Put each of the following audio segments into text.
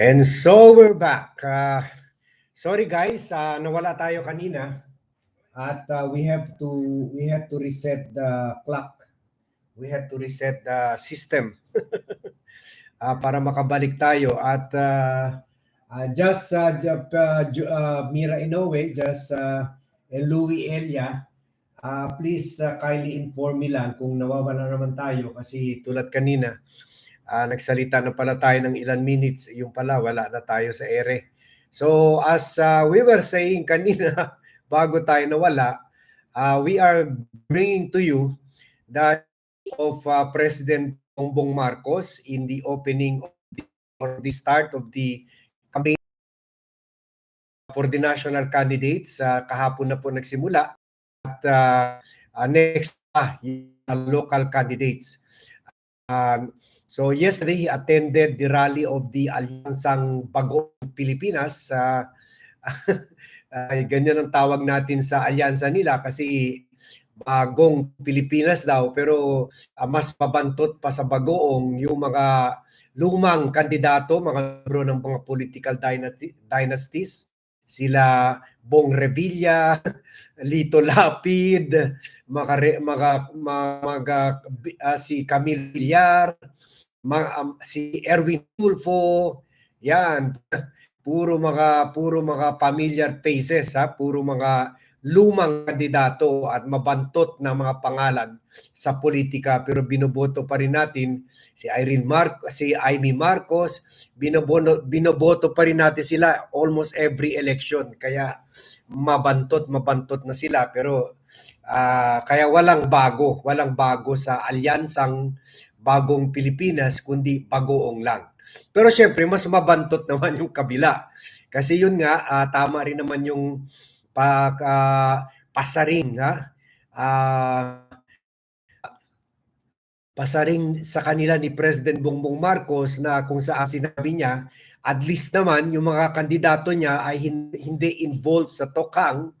And so we're back. Uh, sorry guys, uh, nawala tayo kanina at uh, we have to we had to reset the clock. We had to reset the system uh, para makabalik tayo at uh, uh, just uh, uh, uh, Mira Inoue, just uh, Louis Elia, uh, please uh, kindly inform me lang kung nawawala naman tayo kasi tulad kanina Ah, nagsalita na pala tayo ng ilan minutes, yung pala wala na tayo sa ere. So as uh, we were saying kanina bago tayo nawala, uh, we are bringing to you the of uh, President Bongbong Marcos in the opening of the, or the start of the campaign for the national candidates. Uh, kahapon na po nagsimula at uh, uh, next uh, local candidates. Um, So yesterday he attended the rally of the Alyansang Bagong Pilipinas. Uh, uh, ganyan ang tawag natin sa alyansa nila kasi bagong Pilipinas daw pero uh, mas pabantot pa sa bagoong yung mga lumang kandidato, mga bro ng mga political dynasty, dynasties sila Bong Revilla, Lito Lapid, mga mga mga uh, si Camille Villar, mga, um, si Erwin Tulfo, yan, puro mga puro mga familiar faces ha, puro mga lumang kandidato at mabantot na mga pangalan sa politika. Pero binoboto pa rin natin si Irene Marcos, si Amy Marcos, binoboto binoboto pa rin natin sila almost every election. Kaya mabantot mabantot na sila. Pero uh, kaya walang bago, walang bago sa alyansang bagong Pilipinas, kundi bagoong lang. Pero syempre, mas mabantot naman yung kabila. Kasi yun nga, uh, tama rin naman yung pag, uh, pasaring, ha? Uh, pasaring sa kanila ni President Bongbong Marcos na kung saan sinabi niya, at least naman yung mga kandidato niya ay hindi involved sa tokang,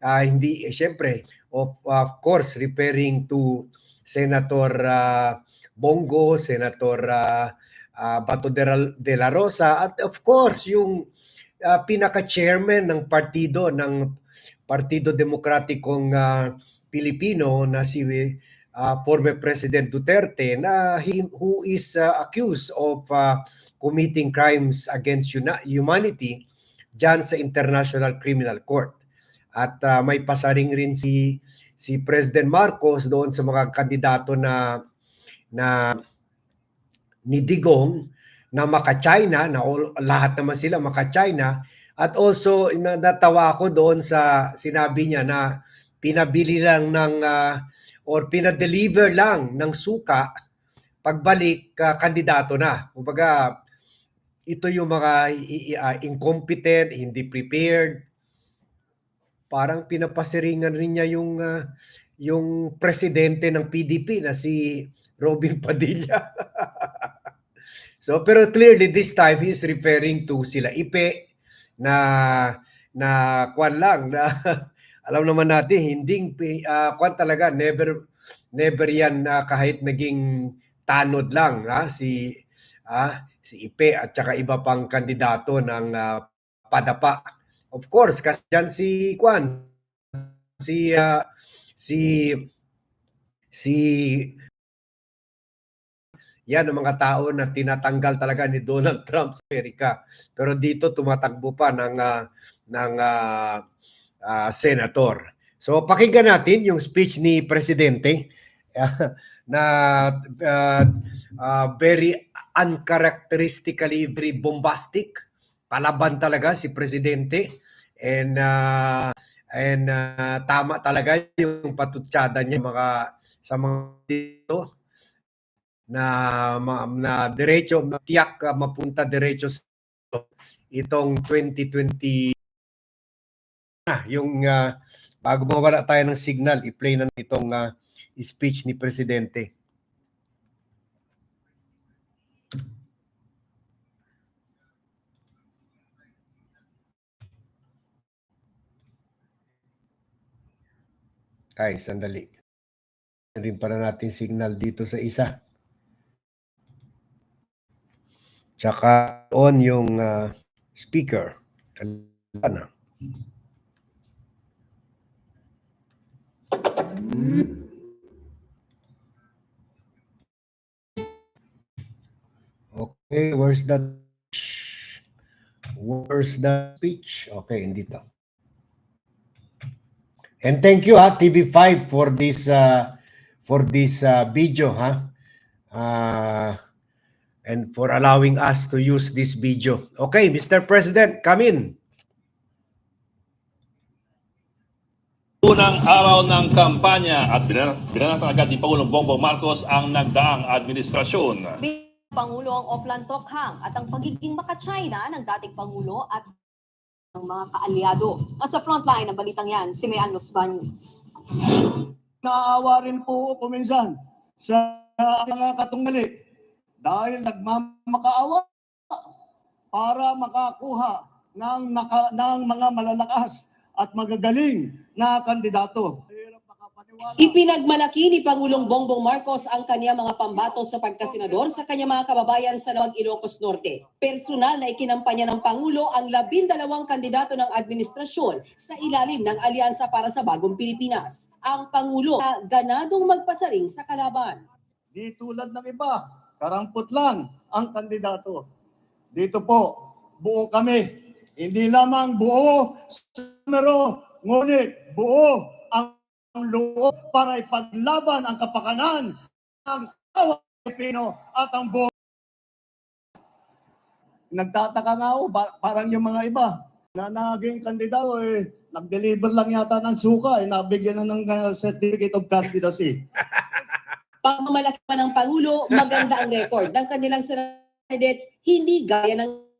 uh, hindi, eh, syempre, of, of course, referring to Senator uh, Bongo, Senator uh, Bato de la Rosa at of course yung uh, pinaka-chairman ng partido ng Partido Demokratikong uh, Pilipino na si uh, former President Duterte na he, who is uh, accused of uh, committing crimes against humanity dyan sa International Criminal Court. At uh, may pasaring rin si si President Marcos doon sa mga kandidato na na ni Digong na maka-China, na all, lahat naman sila maka-China. At also, natawa ako doon sa sinabi niya na pinabili lang ng, uh, or pinadeliver lang ng suka, pagbalik, uh, kandidato na. Kumbaga, ito yung mga uh, incompetent, hindi prepared. Parang pinapasiringan rin niya yung, uh, yung presidente ng PDP na si Robin Padilla. so pero clearly this time he's referring to sila Ipe na na kwan lang na alam naman natin hindi uh, kwan talaga never never yan uh, kahit naging tanod lang ha si uh, si Ipe at saka iba pang kandidato ng uh, padapa. Of course, kasi dyan si Kwan, si uh, si si yan ang mga tao na tinatanggal talaga ni Donald Trump sa Amerika. Pero dito tumatakbo pa ng uh, ng uh, uh, senator. So pakinggan natin yung speech ni presidente na uh, uh, very uncharacteristically very bombastic. Palaban talaga si presidente and uh, and uh, tama talaga yung patutsada niya mga sa mga dito na na diretso tiyak mapunta diretso sa itong 2020 na yung uh, bago mawala tayo ng signal i-play na itong uh, speech ni presidente Ay, sandali. Rin para natin signal dito sa isa. Tsaka on yung ah, speaker. Wala na. Okay, where's that? Where's the speech? Okay, hindi to. And thank you ha TV5 for this uh, for this uh, video ha. Uh, and for allowing us to use this video. Okay, Mr. President, come in. Unang araw ng kampanya at binan- binanatan agad ni Pangulong Bongbong Marcos ang nagdaang administrasyon. Pangulo ang Oplan Tokhang at ang pagiging maka-China ng dating Pangulo at ng mga kaalyado. Nasa frontline ng balitang yan, si Mayan Losbaños. Naawa rin po ako minsan sa mga katunggali dahil nagmamakaawa para makakuha ng, naka, ng mga malalakas at magagaling na kandidato. Ipinagmalaki ni Pangulong Bongbong Marcos ang kanya mga pambato sa pagkasenador sa kanya mga kababayan sa Nawag Ilocos Norte. Personal na ikinampanya ng Pangulo ang labindalawang kandidato ng administrasyon sa ilalim ng Alyansa para sa Bagong Pilipinas. Ang Pangulo na ganadong magpasaring sa kalaban. Di tulad ng iba, karampot lang ang kandidato. Dito po, buo kami. Hindi lamang buo sa numero, ngunit buo ang loob para ipaglaban ang kapakanan ng bawat Pilipino at ang buong Nagtataka nga ako, parang yung mga iba na naging kandidato, eh, nag-deliver lang yata ng suka, eh, nabigyan na ng uh, certificate of candidacy. Pamamalaki pa ng Pangulo, maganda ang record ng kanilang candidates, hindi gaya ng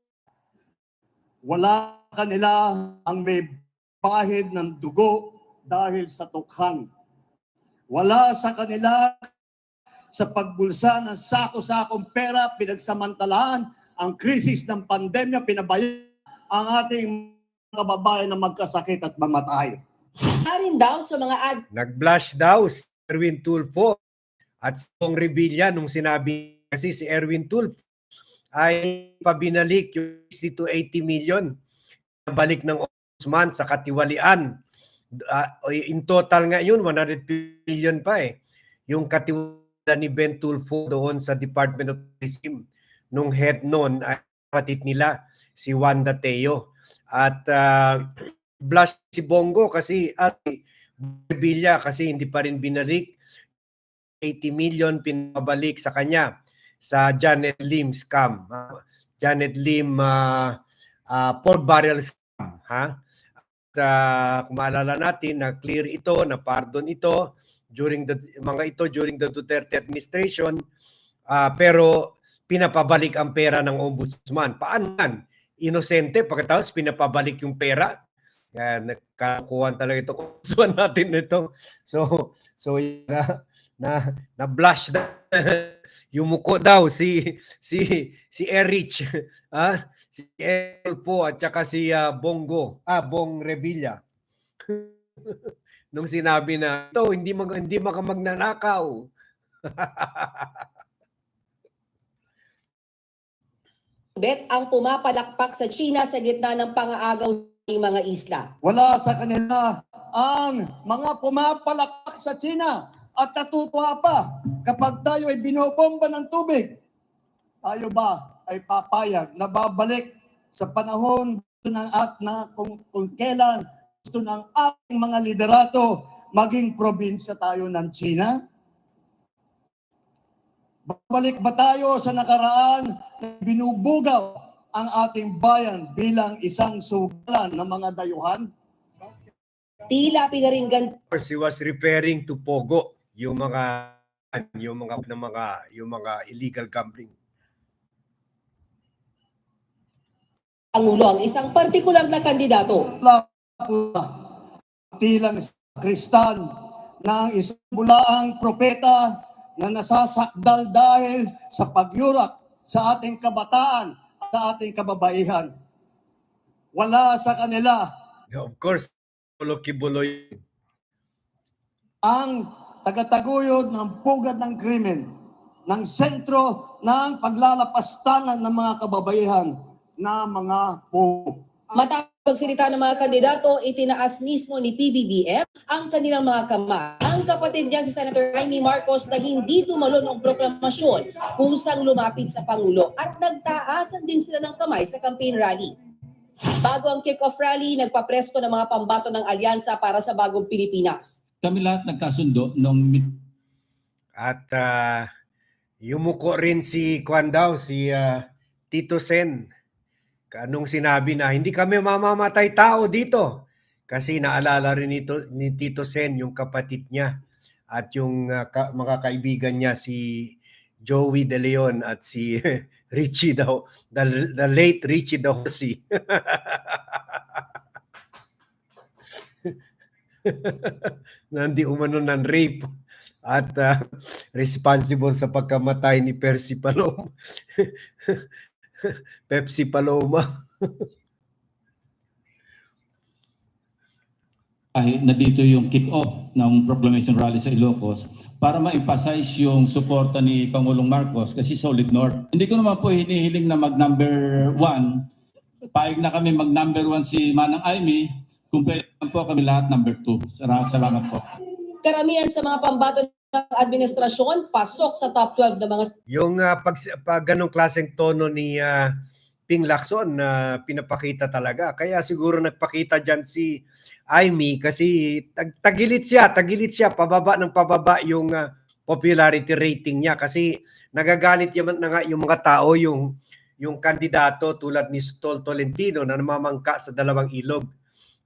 wala kanila ang may bahid ng dugo dahil sa tukhang. Wala sa kanila sa pagbulsa ng sako-sakong pera, pinagsamantalaan ang krisis ng pandemya, pinabayaan ang ating kababayan na magkasakit at mamatay. rin daw sa mga ad Nag-blush daw si Erwin Tulfo at si Pong Revilla nung sinabi kasi si Erwin Tulfo ay pabinalik yung 60 to 80 million balik ng Ombudsman sa katiwalian. Ah, in total nga yun, 100 million pa eh. Yung katiwalian ni Ben Tulfo doon sa Department of Tourism nung head noon ay kapatid nila si Wanda Teo. At ah, blush si Bongo kasi at Revilla kasi hindi pa rin binalik 80 million pinabalik sa kanya sa Janet Lim scam. ah, Janet Lim uh, pork barrel scam. Ha? At ah, kung maalala natin na clear ito, na pardon ito during the mga ito during the Duterte administration ah, pero pinapabalik ang pera ng ombudsman. Paano? Inosente pagkatapos pinapabalik yung pera. Yan, nagkakuhan talaga ito ombudsman natin nito. So, so yun na, na, na blush na yumuko daw si si si Erich ah si El po at saka si ah, Bongo ah Bong Revilla. Nung sinabi na ito hindi mag hindi maka magnanakaw bet ang pumapalakpak sa China sa gitna ng pangaagaw ng mga isla. Wala sa kanila ang mga pumapalakpak sa China at natutuwa pa kapag tayo ay binobomba ng tubig. Tayo ba ay papayag na babalik sa panahon ng at na kung, kung kailan gusto ng ating mga liderato maging probinsya tayo ng China? Babalik ba tayo sa nakaraan na binubugaw ang ating bayan bilang isang sugalan ng mga dayuhan? Tila pinaringgan Of course, he was referring to Pogo yung mga yung mga ng mga yung mga illegal gambling Pangulo ang isang partikular na kandidato. Na sa kristan ng isang bulaang propeta na nasasakdal dahil sa pagyurak sa ating kabataan at sa ating kababaihan. Wala sa kanila of course buloy ang tagataguyod ng pugad ng krimen. ng sentro ng paglalapastangan ng mga kababaihan na mga po. Matapos pagsalita ng mga kandidato, itinaas mismo ni PBBM ang kanilang mga kamay. Ang kapatid niya si Senator Jaime Marcos na hindi tumalon ng proklamasyon kusang lumapit sa Pangulo at nagtaasan din sila ng kamay sa campaign rally. Bago ang kick-off rally, nagpapresko ng mga pambato ng alyansa para sa bagong Pilipinas. Kami lahat nagkasundo nung At ah, yumuko rin si Kwan daw, si ah, Tito Sen. Anong sinabi na, hindi kami mamamatay tao dito. Kasi naalala rin nito, ni Tito Sen, yung kapatid niya. At yung ah, ka- mga kaibigan niya, si Joey De Leon at si Richie daw, the, the late Richie Dawsi. Nandi umano ng rape at ah, responsible sa pagkamatay ni Percy Paloma. Pepsi Paloma. kahit na dito yung kick-off ng proclamation rally sa Ilocos para ma-emphasize yung suporta ni Pangulong Marcos kasi solid north. Hindi ko naman po hinihiling na mag-number one. Paig na kami mag-number one si Manang Aimee. Lang po kami lahat number two. Salamat, salamat po. Karamihan sa mga pambato ng administrasyon, pasok sa top 12 ng mga Yung ah, pag, pag ganong klaseng tono ni ah, Ping Lacson na pinapakita talaga. Kaya siguro nagpakita dyan si Aimee kasi tag, tagilid siya, tagilid siya, pababa ng pababa yung ah, popularity rating niya kasi nagagalit yaman na nga yung mga tao, yung yung kandidato tulad ni Stol Tolentino na namamangka sa dalawang ilog.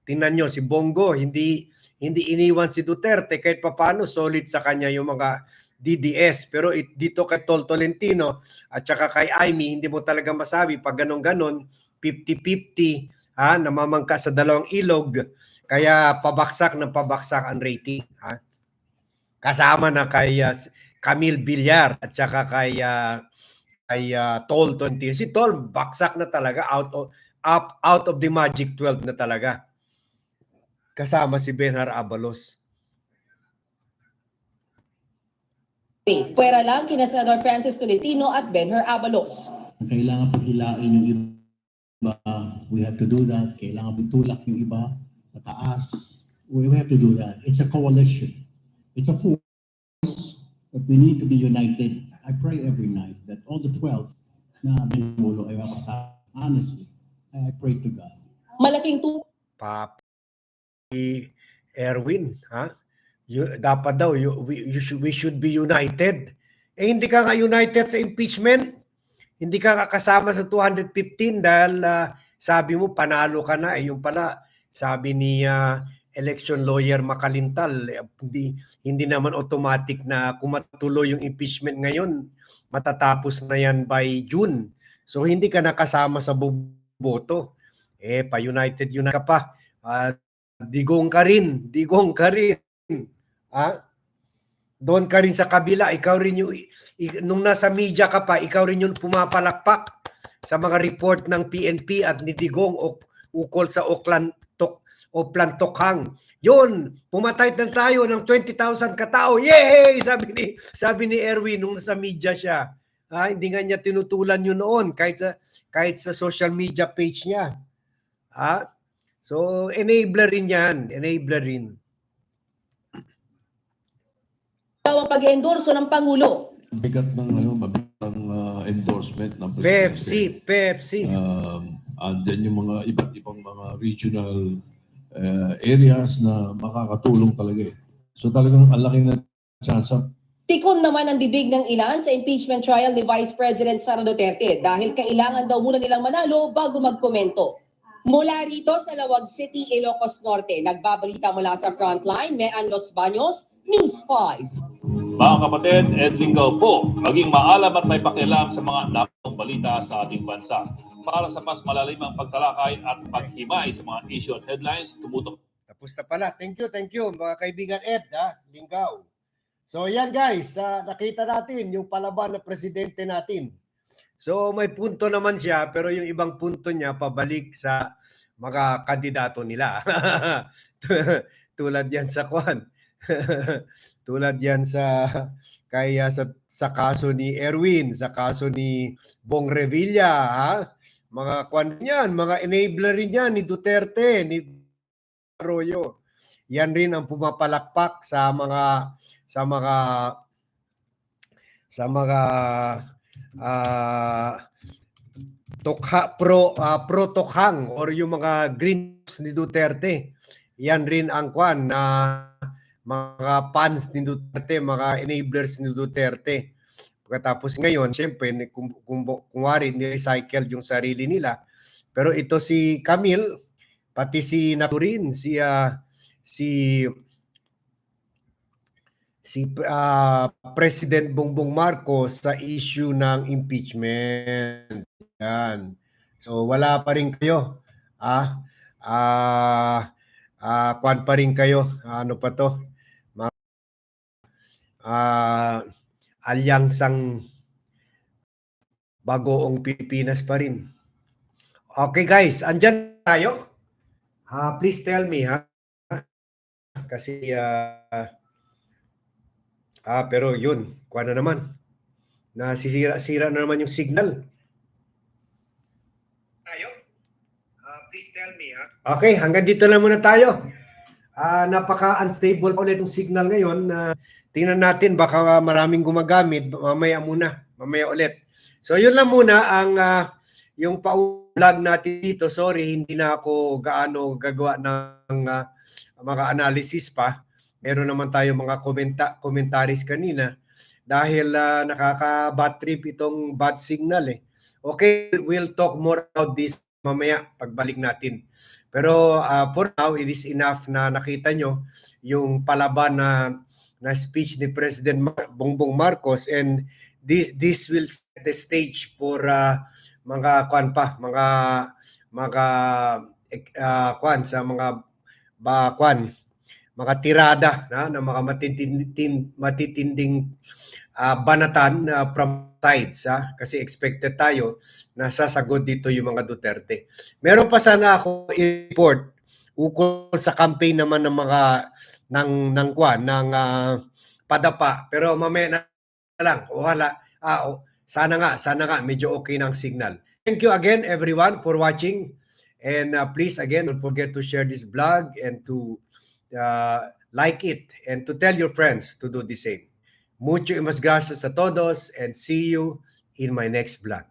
Tingnan nyo, si Bongo, hindi hindi iniwan si Duterte kahit papano solid sa kanya yung mga DDS. Pero it, dito kay Tol Tolentino at saka kay Aimee, hindi mo talaga masabi pag ganun-ganon, 50-50, ha, namamangka sa dalawang ilog, kaya pabaksak ng pabaksak ang rating. Ha? Kasama na kay uh, Camille Villar at saka kay, uh, kay uh, Tol Tolentino. Si Tol, baksak na talaga, out of, up, out of the magic 12 na talaga. Kasama si Benhar Abalos. Pwera lang kina Senador Francis Tolentino at Benher Abalos. Kailangan paghilain yung iba. We have to do that. Kailangan itulak yung iba sa taas. We have to do that. It's a coalition. It's a force that we need to be united. I pray every night that all the 12 na binulo ay makasama. Honestly, I pray to God. Malaking tu Papi Erwin, ha? You, dapat daw you, we, you should, we should be united. Eh hindi ka nga united sa impeachment. Hindi ka kasama sa 215 dahil ah, sabi mo panalo ka na. Eh, yung pala sabi ni ah, election lawyer Makalintal, eh, hindi hindi naman automatic na kumatuloy yung impeachment ngayon. Matatapos na yan by June. So hindi ka nakasama sa boboto. Eh pa United yun ka pa. Ah, digong ka rin, digong ka rin. Ha? Doon ka rin sa kabila, ikaw rin yung, nung nasa media ka pa, ikaw rin yung pumapalakpak sa mga report ng PNP at ni Digong o ukol sa Oklan Tok o Plantokhang. Yun, pumatay na tayo ng 20,000 katao. Yay! Sabi ni sabi ni Erwin nung nasa media siya. Ha, hindi nga niya tinutulan yun noon kahit sa kahit sa social media page niya. Ha? So enabler rin 'yan, enabler rin. daw ang pag-endorso ng Pangulo. bigat ng ano, mabigat ng ah, endorsement ng Pepsi, presidente. Pepsi. Um, andyan yung mga iba't ibang mga regional uh, areas na makakatulong talaga eh. So talagang ang laki na chance Tikon naman ang bibig ng ilan sa impeachment trial ni Vice President Sara Duterte dahil kailangan daw muna nilang manalo bago magkomento. Mula rito sa Lawag City, Ilocos Norte, nagbabalita mula sa frontline, Mean Los Baños, News 5. Mga kapatid, Ed Lingaw po, maging maalam at may pakialam sa mga napong balita sa ating bansa. Para sa mas malalimang pagtalakay at paghimay sa mga issue at headlines, tumutok Tapos na pala. Thank you, thank you mga kaibigan Ed, ha? Linggaw. So yan guys, ah, nakita natin yung palaban ng presidente natin. So may punto naman siya, pero yung ibang punto niya pabalik sa mga kandidato nila. Tulad yan sa Kwan. Tulad yan sa kaya sa sa kaso ni Erwin, sa kaso ni Bong Revilla, ha? Mga kwan yan, mga enabler rin yan ni Duterte, ni Arroyo. Yan rin ang pumapalakpak sa mga sa mga sa mga ah tokha pro ah, pro tokhang or yung mga greens ni Duterte. Yan rin ang kwan na mga fans ni Duterte, mga enablers ni Duterte. Pagkatapos ngayon, siyempre, kung, kung, kung wari, ni-recycle yung sarili nila. Pero ito si Camille, pati si Naturin, si, ah, si si ah, President Bongbong Marcos sa issue ng impeachment. Yan. So wala pa rin kayo. Ah, ah, ah, kwan pa rin kayo. Ano pa to? Mga, ah, alyansang bagoong Pilipinas pa rin. Okay guys, andyan tayo. Ah, please tell me ha. Kasi ah, Ah, pero yun, kuha na naman. Nasisira-sira na naman yung signal. Tayo? Ah, please tell me, ha? Okay, hanggang dito lang muna tayo. Ah, napaka-unstable ulit yung signal ngayon. na tingnan natin, baka maraming gumagamit. Mamaya muna, mamaya ulit. So, yun lang muna ang ah, yung pa-vlog natin dito. Sorry, hindi na ako gaano gagawa ng ah, mga analysis pa meron naman tayo mga komenta commentaries kanina dahil ah, nakaka-bad trip itong bad signal eh. Okay, we'll talk more about this mamaya pagbalik natin. Pero ah, for now, it is enough na nakita nyo yung palaban na na speech ni President Mar- Bongbong Marcos and this this will set the stage for ah, mga kwan pa, mga mga uh, kwan sa mga ba kwan mga tirada na ng mga matitinding matitinding ah, banatan na from sides ha? kasi expected tayo na sasagot dito yung mga Duterte. Meron pa sana ako i-report ukol sa campaign naman ng mga ng ng kwan ng ah, padapa pero mamaya na lang o hala ah, o, sana nga sana nga medyo okay ng signal. Thank you again everyone for watching and ah, please again don't forget to share this vlog and to uh, like it and to tell your friends to do the same. Mucho y mas gracias a todos and see you in my next vlog.